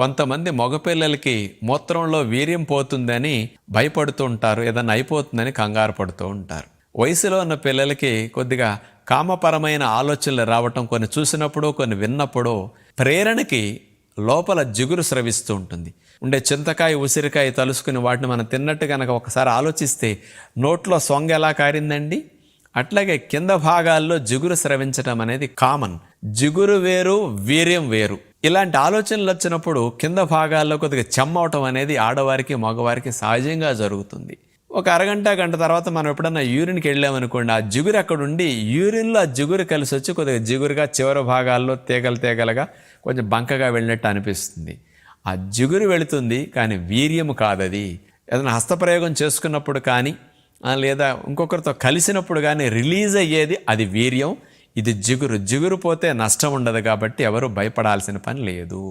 కొంతమంది మగపిల్లలకి మూత్రంలో వీర్యం పోతుందని భయపడుతూ ఉంటారు ఏదన్నా అయిపోతుందని కంగారు పడుతూ ఉంటారు. వయసులో ఉన్న పిల్లలకి కొద్దిగా కామపరమైన ఆలోచనలు రావటం కొన్ని చూసినప్పుడు కొన్ని విన్నప్పుడు ప్రేరణకి లోపల జిగురు స్రవిస్తూ ఉంటుంది. ఉండే చింతకాయ ఉసిరికాయ తలుసుకుని వాటిని మనం తిన్నట్టు కనుక ఒకసారి ఆలోచిస్తే నోట్లో సొంగ ఎలా కారిందండి? అట్లాగే కింద భాగాల్లో జిగురు స్రవించటం అనేది కామన్. జిగురు వేరు వీర్యం వేరు. ఇలాంటి ఆలోచనలు వచ్చినప్పుడు కింద భాగాల్లో కొద్దిగా చెమ్మవటం అనేది ఆడవారికి మగవారికి సహజంగా జరుగుతుంది. ఒక అరగంట గంట తర్వాత మనం ఎప్పుడన్నా యూరిన్కి వెళ్ళామనుకోండి ఆ జిగురు అక్కడ ఉండి యూరిన్లో ఆ జిగురు కలిసి వచ్చి కొద్దిగా జిగురుగా చివరి భాగాల్లో తీగలు తీగలుగా కొంచెం బంకగా వెళ్ళినట్టు అనిపిస్తుంది. ఆ జిగురు వెళుతుంది కానీ వీర్యము కాదది. ఏదైనా హస్తప్రయోగం చేసుకున్నప్పుడు కానీ లేదా ఇంకొకరితో కలిసినప్పుడు కానీ రిలీజ్ అయ్యేది అది వీర్యం. ఇది జిగురు. జిగురు పోతే నష్టం ఉండదు కాబట్టి ఎవరు భయపడాల్సిన పని లేదు.